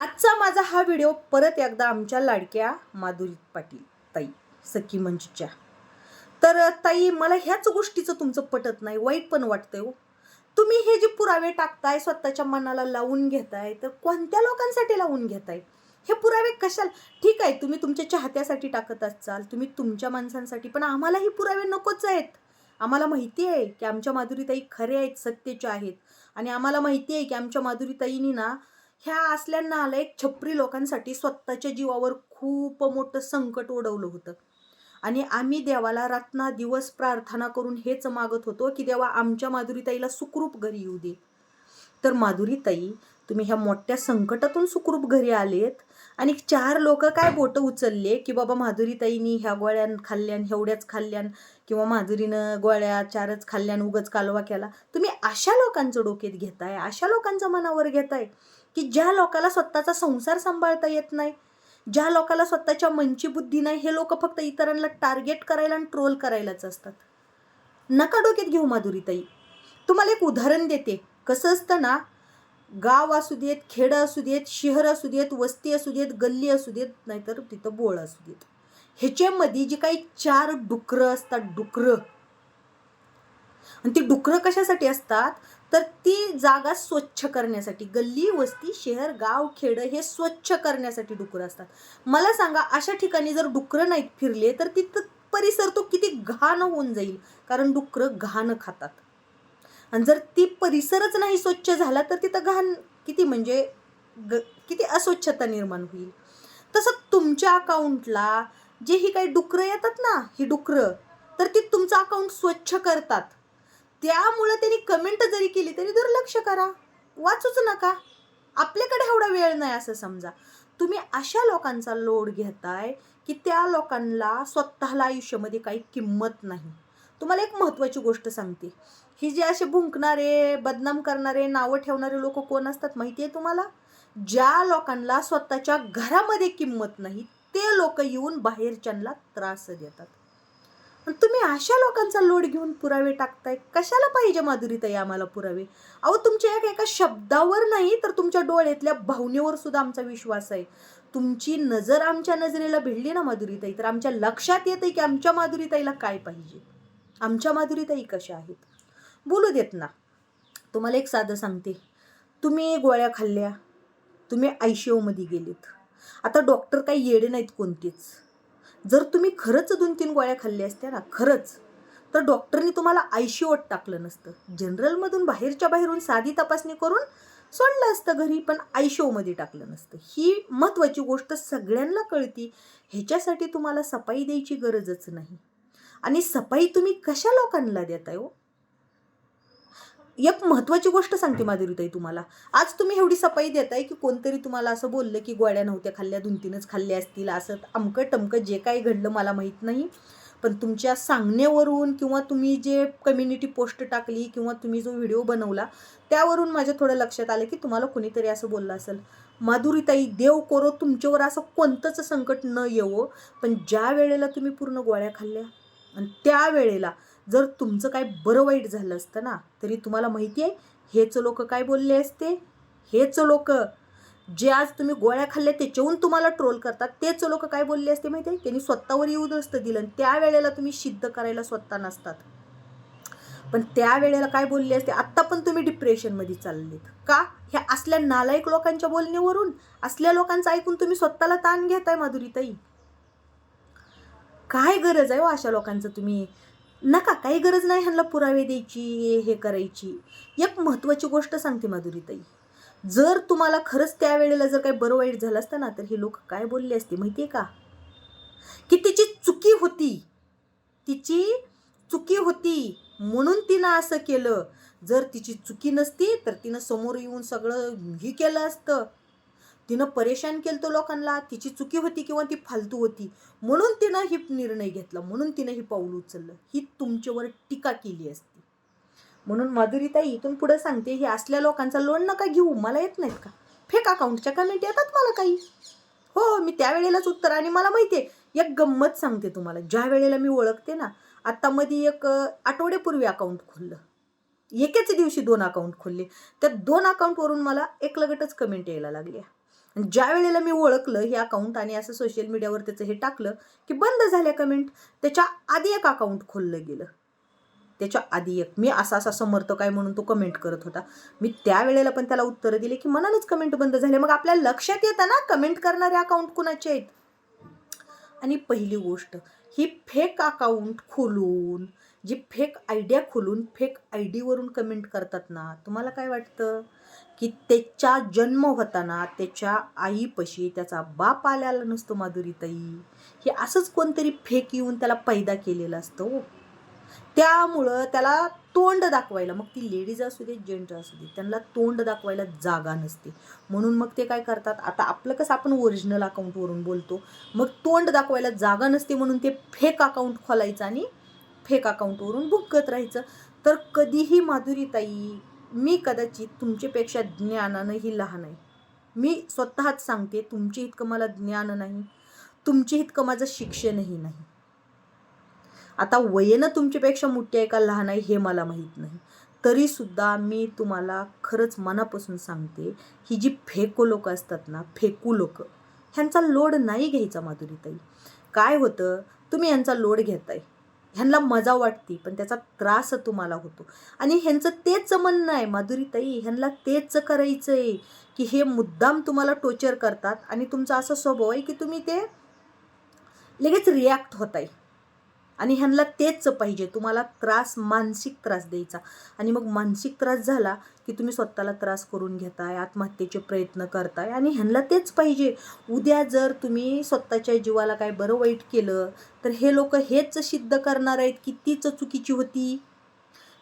आजचा माझा हा व्हिडिओ परत एकदा आमच्या लाडक्या माधुरी पाटील ताई सखी मंचच्या. तर ताई मला ह्याच गोष्टीचं तुमचं पटत नाही वाईट पण वाटतंय हो. तुम्ही हे जे पुरावे टाकताय स्वतःच्या मनाला लावून घेताय तर कोणत्या लोकांसाठी लावून घेताय? हे पुरावे कशाला? ठीक आहे तुम्ही तुमच्या चाहत्यासाठी टाकत असाल तुम्ही तुमच्या माणसांसाठी पण आम्हालाही पुरावे नकोच आहेत. आम्हाला माहिती आहे की आमच्या माधुरीताई खरे आहेत सत्यच्या आहेत. आणि आम्हाला माहिती आहे की आमच्या माधुरीताईनी ना ह्या असल्या नालायक छपरी लोकांसाठी स्वतःच्या जीवावर खूप मोठं संकट ओढवलं होतं. आणि आम्ही देवाला रातना दिवस प्रार्थना करून हेच मागत होतो की देवा आमच्या माधुरीताईला सुखरूप घरी येऊ दे. तर माधुरीताई तुम्ही ह्या मोठ्या संकटातून सुखरूप घरी आलेत. आणि चार लोक काय बोटं उचलले की बाबा माधुरीताईनी ह्या गोळ्यान खाल्ल्यान एवढ्याच खाल्ल्यान किंवा माधुरीनं गोळ्या चारच खाल्ल्यान उगच कालवा केला. तुम्ही अशा लोकांचं डोक्यात घेताय अशा लोकांचं मनावर घेताय? की ज्या लोकाला स्वतःचा संसार सांभाळता येत नाही ज्या लोकाला स्वतःच्या मनची बुद्धी नाही हे लोक फक्त इतरांना टार्गेट करायला आणि ट्रोल करायलाच असतात. नका डोक्यात घेऊ माधुरीताई. तुम्हाला एक उदाहरण देते. कसं असतं ना गाव असू देत खेडं असू देत शहर असू देत वस्ती असू देत गल्ली असू देत नाहीतर तिथं बोळ असू देत. ह्याच्यामध्ये जी काही चार डुकरं असतात डुकरं. आणि ती डुकरं कशासाठी असतात? तर ती जागा स्वच्छ करण्यासाठी गल्ली वस्ती शहर गाव खेडं हे स्वच्छ करण्यासाठी डुकरं असतात. मला सांगा अशा ठिकाणी जर डुकरं नाहीत फिरले तर तिथं परिसर तो किती घाण होऊन जाईल? कारण डुकरं घाण खातात. आणि जर ती परिसरच नाही स्वच्छ झाला तर तिथं घाण किती म्हणजे ग किती अस्वच्छता निर्माण होईल? तसं तुमच्या अकाउंटला जे ही काही डुकरं येतात ना ही डुकरं तर ती तुमचं अकाउंट स्वच्छ करतात. त्यामुळं त्यांनी कमेंट जरी केली तरी दुर्लक्ष करा. वाचूच नका. आपल्याकडे एवढा वेळ नाही असं समजा. तुम्ही अशा लोकांचा लोड घेताय की त्या लोकांना स्वतःला आयुष्यामध्ये काही किंमत नाही. तुम्हाला एक महत्त्वाची गोष्ट सांगते. ही जे असे भुंकणारे बदनाम करणारे नावं ठेवणारे लोक कोण असतात माहिती आहे तुम्हाला? ज्या लोकांना स्वतःच्या घरामध्ये किंमत नाही ते लोक येऊन बाहेरच्यांना त्रास देतात. पण तुम्ही अशा लोकांचा लोड घेऊन पुरावे टाकताय? कशाला पाहिजे माधुरीताई आम्हाला पुरावे? अहो तुमच्या एका एका शब्दावर नाही तर तुमच्या डोळ्यातल्या भावनेवर सुद्धा आमचा विश्वास आहे. तुमची नजर आमच्या नजरेला भिडली ना माधुरीताई तर आमच्या लक्षात येते की आमच्या माधुरीताईला काय पाहिजे? आमच्या माधुरीताई कशा आहेत? बोलू देत ना. तुम्हाला एक साधं सांगते. तुम्ही गोळ्या खाल्ल्या तुम्ही आय सी गेलेत. आता डॉक्टर काही येडे नाहीत कोणतेच. जर तुम्ही खरंच दोन तीन गोळ्या खाल्ल्या असत्या ना खरंच तर डॉक्टरनी तुम्हाला आयशीओत टाकलं नसतं. जनरलमधून बाहेरच्या बाहेरून साधी तपासणी करून सोडलं असतं घरी पण आय टाकलं नसतं. ही महत्त्वाची गोष्ट सगळ्यांना कळती. ह्याच्यासाठी तुम्हाला सफाई द्यायची गरजच नाही. आणि सफाई तुम्ही कशा लोकांना देताय हो? एक महत्त्वाची गोष्ट सांगते माधुरीताई तुम्हाला. आज तुम्ही एवढी सफाई देताय की कोणतरी तुम्हाला असं बोललं की गोळ्या नव्हत्या खाल्ल्या दोन तीनच खाल्ल्या असतील असं अमकं टमकं जे काही घडलं मला माहीत नाही. पण तुमच्या सांगण्यावरून किंवा तुम्ही जे कम्युनिटी पोस्ट टाकली किंवा तुम्ही जो व्हिडिओ बनवला त्यावरून माझ्या थोडं लक्षात आलं की तुम्हाला कोणीतरी असं बोललं असेल. माधुरीताई देव करो तुमच्यावर असं कोणतंच संकट न येवो पण ज्या वेळेला तुम्ही पूर्ण गोळ्या खाल्ल्या आणि त्या वेळेला जर तुमचं काय बरं वाईट झालं असतं ना तरी तुम्हाला माहिती आहे हेच लोक काय बोलले असते? हेच लोक. जे आज तुम्ही गोळ्या खाल्ल्या त्याच्याहून तुम्हाला ट्रोल करतात तेच लोक काय बोलले असते माहिती आहे? त्यांनी स्वतःवर येऊ नसतं दिलं आणि त्यावेळेला तुम्ही सिद्ध करायला स्वतः नसतात. पण त्या वेळेला काय बोलले असते? आत्ता पण तुम्ही डिप्रेशनमध्ये चाललेत. का? ह्या असल्या नालायक लोकांच्या बोलण्यावरून असल्या लोकांचं ऐकून तुम्ही स्वतःला ताण घेताय माधुरीताई? काय गरज आहे हो अशा लोकांचं तुम्ही? नका काही गरज नाही ह्यांना पुरावे द्यायची हे करायची. एक महत्त्वाची गोष्ट सांगते माधुरीताई. जर तुम्हाला खरंच त्यावेळेला जर काही बरं वाईट झालं असतं ना तर हे लोक काय बोलले असते माहिती आहे का? की तिची चुकी होती. तिची चुकी होती. म्हणून तिनं असं केलं. जर तिची चुकी नसती तर तिनं समोर येऊन सगळं हे केलं असतं. तिनं परेशान केलं तो लोकांना तिची चुकी होती किंवा ती फालतू होती म्हणून तिनं ही निर्णय घेतला म्हणून तिनं ही पाऊल उचललं ही तुमच्यावर टीका केली असती. म्हणून माधुरीताई इथून पुढे सांगते हे असल्या लोकांचा लोन नका घेऊ मला येत नाहीत का? फेक अकाउंटच्या कमेंट येतात मला काही. हो, हो मी त्यावेळेलाच उत्तर आणि मला माहिती आहे एक गंमत सांगते तुम्हाला ज्या वेळेला मी ओळखते ना आत्तामध्ये मध्ये एक आठवड्यापूर्वी अकाउंट खोललं. एकेच दिवशी दोन अकाउंट खोलले. त्या दोन अकाउंटवरून मला एक लगटच कमेंट यायला लागल्या. ज्या वेळेला मी ओळखलं हे अकाउंट आणि असं सोशल मीडियावर त्याचं हे टाकलं की बंद झाल्या कमेंट त्याच्या आधी एक अकाउंट खोललं गेलं. त्याच्या आधी एक. मी असा असा समर्थक आहे म्हणून तो कमेंट करत होता. मी त्यावेळेला पण त्याला उत्तरं दिले की मनानेच कमेंट बंद झाले. मग आपल्या लक्षात येतं ना कमेंट करणारे अकाउंट कुणाचे आहेत? आणि पहिली गोष्ट ही फेक अकाउंट खोलून जी फेक आयडिया खोलून फेक आय डीवरून कमेंट करतात ना तुम्हाला काय वाटतं? की त्याच्या जन्म होताना त्याच्या आईपशी त्याचा बाप आलेला नसतो माधुरीताई. हे असंच कोणतरी फेक येऊन त्याला पैदा केलेलं असतो. त्यामुळं त्याला तोंड दाखवायला मग ती लेडीज असू दे जेंट्स असू दे त्यांना तोंड दाखवायला जागा नसते. म्हणून मग ते काय करतात आता आपलं कसं आपण ओरिजिनल अकाउंटवरून बोलतो मग तोंड दाखवायला जागा नसते म्हणून ते फेक अकाउंट खोलायचं आणि फेक अकाउंटवरून भुकत राहायचं. तर कधीही माधुरीताई मी कदाचित तुमच्यापेक्षा ज्ञानानंही लहान आहे. मी स्वतःच सांगते तुमचे इतकं मला ज्ञान नाही. तुमचे इतकं माझं शिक्षणही नाही. आता वयनं तुमच्यापेक्षा मोठी आहे का लहान आहे हे मला माहीत नाही. तरीसुद्धा मी तुम्हाला खरंच मनापासून सांगते ही जी फेकू लोक असतात ना फेकू लोक ह्यांचा लोड नाही घ्यायचा माधुरीताई. काय होतं तुम्ही यांचा लोड घेताय. ह्यांना मजा वाटते पण त्याचा त्रास तुम्हाला होतो. आणि ह्यांचं तेच म्हणणं आहे माधुरीताई ह्यांना तेच करायचं आहे की हे मुद्दाम तुम्हाला टोचर करतात आणि तुमचा असा स्वभाव आहे की तुम्ही ते लगेच रिॲक्ट होताय. आणि ह्यांना तेच पाहिजे. तुम्हाला त्रास मानसिक त्रास द्यायचा. आणि मग मानसिक त्रास झाला की तुम्ही स्वतःला त्रास करून घेताय आत्महत्येचे प्रयत्न करताय आणि ह्यांना तेच पाहिजे. उद्या जर तुम्ही स्वतःच्या जीवाला काय बरं वाईट केलं तर हे लोक हेच सिद्ध करणार आहेत की तीच चुकीची होती.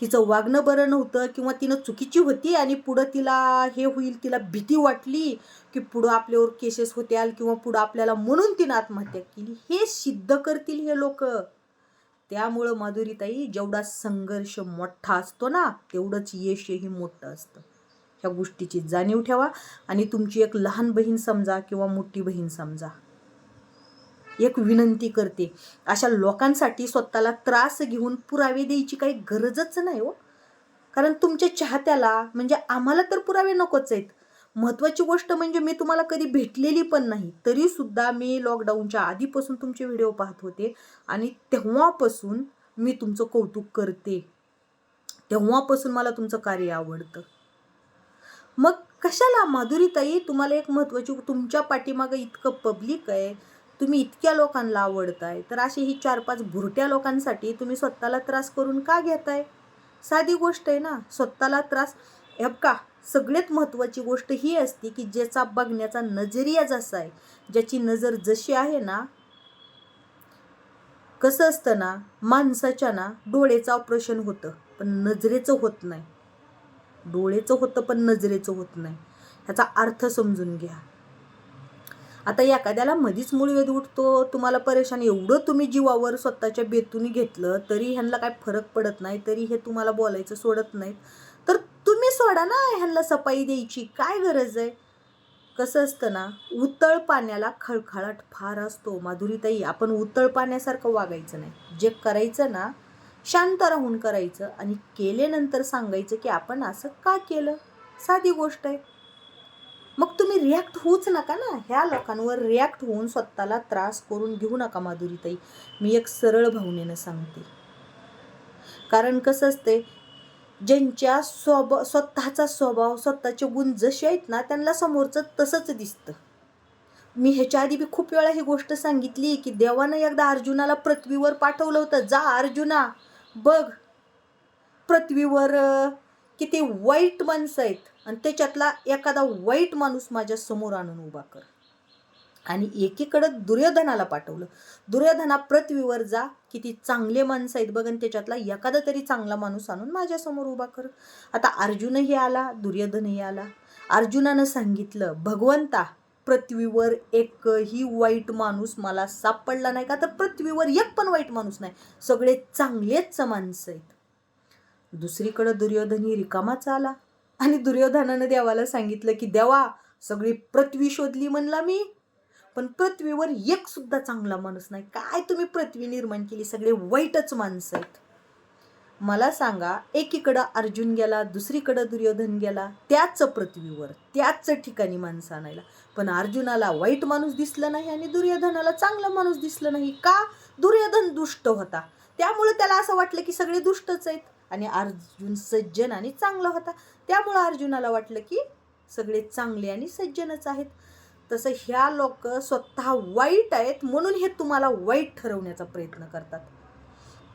तिचं वागणं बरं नव्हतं किंवा तिनं चुकीची होती आणि पुढं तिला हे होईल तिला भीती वाटली की पुढं आपल्यावर केसेस होत्याल किंवा पुढं आपल्याला म्हणून तिनं आत्महत्या केली. हे सिद्ध करतील हे लोक. त्यामुळं माधुरीताई जेवढा संघर्ष मोठा असतो ना तेवढंच यशही मोठं असतं. ह्या गोष्टीची जाणीव ठेवा आणि तुमची एक लहान बहीण समजा किंवा मोठी बहीण समजा. एक विनंती करते अशा लोकांसाठी स्वतःला त्रास घेऊन पुरावे द्यायची काही गरजच नाही हो. कारण तुमच्या चाहत्याला म्हणजे आम्हाला तर पुरावे नकोच आहेत. महत्त्वाची गोष्ट म्हणजे मी तुम्हाला कधी भेटलेली पण नाही तरी सुद्धा मी लॉकडाऊनच्या आधीपासून तुमचे व्हिडिओ पाहत होते आणि तेव्हापासून मी तुमचं कौतुक करते. तेव्हापासून मला तुमचं कार्य आवडतं. मग कशाला माधुरीताई तुम्हाला एक महत्त्वाची तुमच्या पाठीमागं इतकं पब्लिक आहे तुम्ही इतक्या लोकांना आवडताय तर अशी ही चार पाच भुरट्या लोकांसाठी तुम्ही स्वतःला त्रास करून का घेताय? साधी गोष्ट आहे ना स्वतःला त्रास हे का सगळ्यात महत्त्वाची गोष्ट ही असते की ज्याचा बघण्याचा नजरिया जसा आहे ज्याची नजर जशी आहे ना कसं असतं ना माणसाच्या ना डोळेचं ऑपरेशन होतं पण नजरेचं होत नाही. डोळेचं होतं पण नजरेचं होत नाही. ह्याचा अर्थ समजून घ्या. आता एखाद्याला मधीच मूळवेध उठतो तुम्हाला परेशान एवढं तुम्ही जीवावर स्वतःच्या बेतून घेतलं तरी ह्यांना काय फरक पडत नाही तरी हे तुम्हाला बोलायचं सोडत नाहीत. सोडा ना ह्यांना सफाई द्यायची. काय गरज आहे? कसं असतं ना उतळ पाण्याला खळखळाट फार असतो माधुरीताई. आपण उतळ पाण्यासारखं वागायचं नाही. जे करायचं ना शांत राहून करायचं आणि केल्यानंतर सांगायचं की आपण असं का केलं? साधी गोष्ट आहे. मग तुम्ही रिॲक्ट होऊच नका ना. ह्या लोकांवर रिॲक्ट होऊन स्वतःला त्रास करून घेऊ नका माधुरीताई. मी एक सरळ भावनेनं सांगते. कारण कसं असते ज्यांच्या स्वभाव स्वतःचा स्वभाव स्वतःचे गुण जसे आहेत ना त्यांना समोरचं तसंच दिसतं. मी ह्याच्या आधी बी खूप वेळा ही गोष्ट सांगितली की देवानं एकदा अर्जुनाला पृथ्वीवर पाठवलं होतं. जा अर्जुना बघ. पृथ्वीवर किती वाईट माणसं आहेत. आणि त्याच्यातला एखादा वाईट माणूस माझ्यासमोर आणून उभा कर. आणि एकीकडं दुर्योधनाला पाठवलं. दुर्योधना पृथ्वीवर जा किती चांगले माणसं आहेत बघ आणि त्याच्यातला एखादा तरी चांगला माणूस आणून माझ्यासमोर उभा कर. आता अर्जुनही आला दुर्योधनही आला. अर्जुनानं सांगितलं भगवंता पृथ्वीवर एकही वाईट माणूस मला सापडला नाही का? तर पृथ्वीवर एक पण वाईट माणूस नाही. सगळे चांगलेच माणसं आहेत. दुसरीकडं दुर्योधनही रिकामाच आला. आणि दुर्योधनानं देवाला सांगितलं की देवा सगळी पृथ्वी शोधली म्हणला मी. पण पृथ्वीवर एक सुद्धा चांगला माणूस नाही. काय तुम्ही पृथ्वी निर्माण केली? सगळे वाईटच माणसं आहेत. मला सांगा एकीकडं अर्जुन गेला दुसरीकडं दुर्योधन गेला त्याच पृथ्वीवर त्याच ठिकाणी माणसं आणायला. पण अर्जुनाला वाईट माणूस दिसलं नाही आणि दुर्योधनाला चांगला माणूस दिसलं नाही. का? दुर्योधन दुष्ट होता. त्यामुळे त्याला असं वाटलं की सगळे दुष्टच आहेत. आणि अर्जुन सज्जन आणि चांगला होता. त्यामुळं अर्जुनाला वाटलं की सगळे चांगले आणि सज्जनच आहेत. तसं ह्या लोक स्वतः वाईट आहेत म्हणून हे तुम्हाला वाईट ठरवण्याचा प्रयत्न करतात.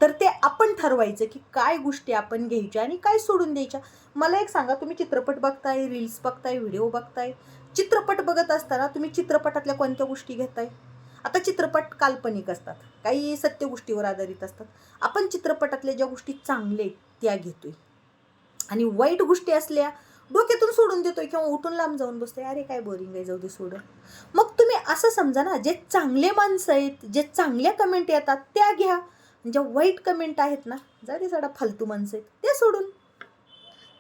तर ते आपण ठरवायचं की काय गोष्टी आपण घ्यायच्या आणि काय सोडून द्यायच्या. मला एक सांगा तुम्ही चित्रपट बघताय रील्स बघताय व्हिडिओ बघताय. चित्रपट बघत असताना तुम्ही चित्रपटातल्या कोणत्या गोष्टी घेताय? आता चित्रपट काल्पनिक असतात. काही सत्य गोष्टीवर आधारित असतात. आपण चित्रपटातल्या ज्या गोष्टी चांगल्या त्या घेतोय. आणि वाईट गोष्टी असल्या डोक्यातून सोडून देतोय किंवा उठून लांब जाऊन बसतोय. अरे काय बोरिंग आहे जाऊ दे सोडून मग तुम्ही असं समजा ना जे चांगले माणसं आहेत जे चांगल्या कमेंट येतात त्या घ्या. ज्या वाईट कमेंट आहेत ना जा ते साडा फालतू माणसं आहेत ते सोडून.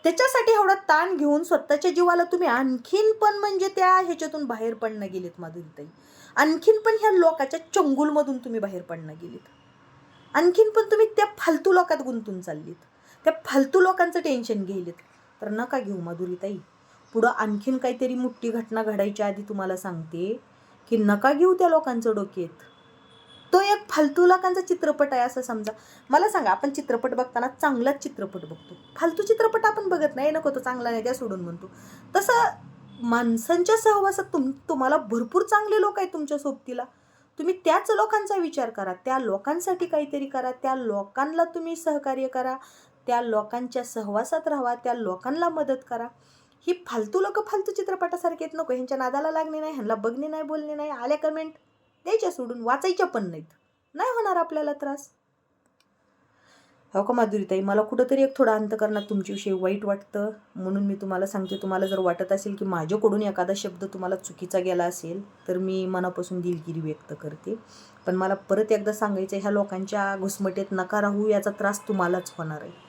त्याच्यासाठी एवढा ताण घेऊन स्वतःच्या जीवाला तुम्ही आणखीन पण म्हणजे त्या ह्याच्यातून बाहेर पडणं गेलेत माधुरीताई. आणखीन पण ह्या लोकाच्या चंगुलमधून तुम्ही बाहेर पडणं गेलीत. आणखीन पण तुम्ही त्या फालतू लोकात गुंतून चाललीत. त्या फालतू लोकांचं टेन्शन घ्यायलेत. तर नका घेऊ माधुरीताई. पुढं आणखीन काहीतरी मोठी घटना घडायच्या आधी तुम्हाला सांगते की नका घेऊ त्या लोकांचं डोक्यात तो एक फालतू लोकांचा चित्रपट आहे असं समजा. मला सांगा आपण चित्रपट बघताना चांगलाच चित्रपट बघतो. फालतू चित्रपट आपण बघत नाही नको तो चांगला नाही त्या सोडून म्हणतो. तसं माणसांच्या सहवासात तुम तुम्हाला भरपूर चांगले लोक आहेत तुमच्या सोबतीला. तुम्ही त्याच लोकांचा विचार करा त्या लोकांसाठी काहीतरी करा त्या लोकांना तुम्ही सहकार्य करा त्या लोकांच्या सहवासात राहा त्या लोकांना मदत करा. ही फालतू लोक फालतू चित्रपटासारखे येत नको ह्यांच्या नादाला लागणे नाही ह्यांना बघणे नाही बोलणे नाही. आल्या कमेंट द्यायच्या सोडून वाचायच्या पण नाहीत. नाही होणार आपल्याला त्रास. हो का माधुरीताई? मला कुठंतरी एक थोडा अंतकरणात तुमच्याविषयी वाईट वाटतं. म्हणून मी तुम्हाला सांगते तुम्हाला जर वाटत असेल की माझ्याकडून एखादा शब्द तुम्हाला चुकीचा गेला असेल तर मी मनापासून दिलगिरी व्यक्त करते. पण मला परत एकदा सांगायचं ह्या लोकांच्या घुसमटेत नका राहू याचा त्रास तुम्हालाच होणार आहे.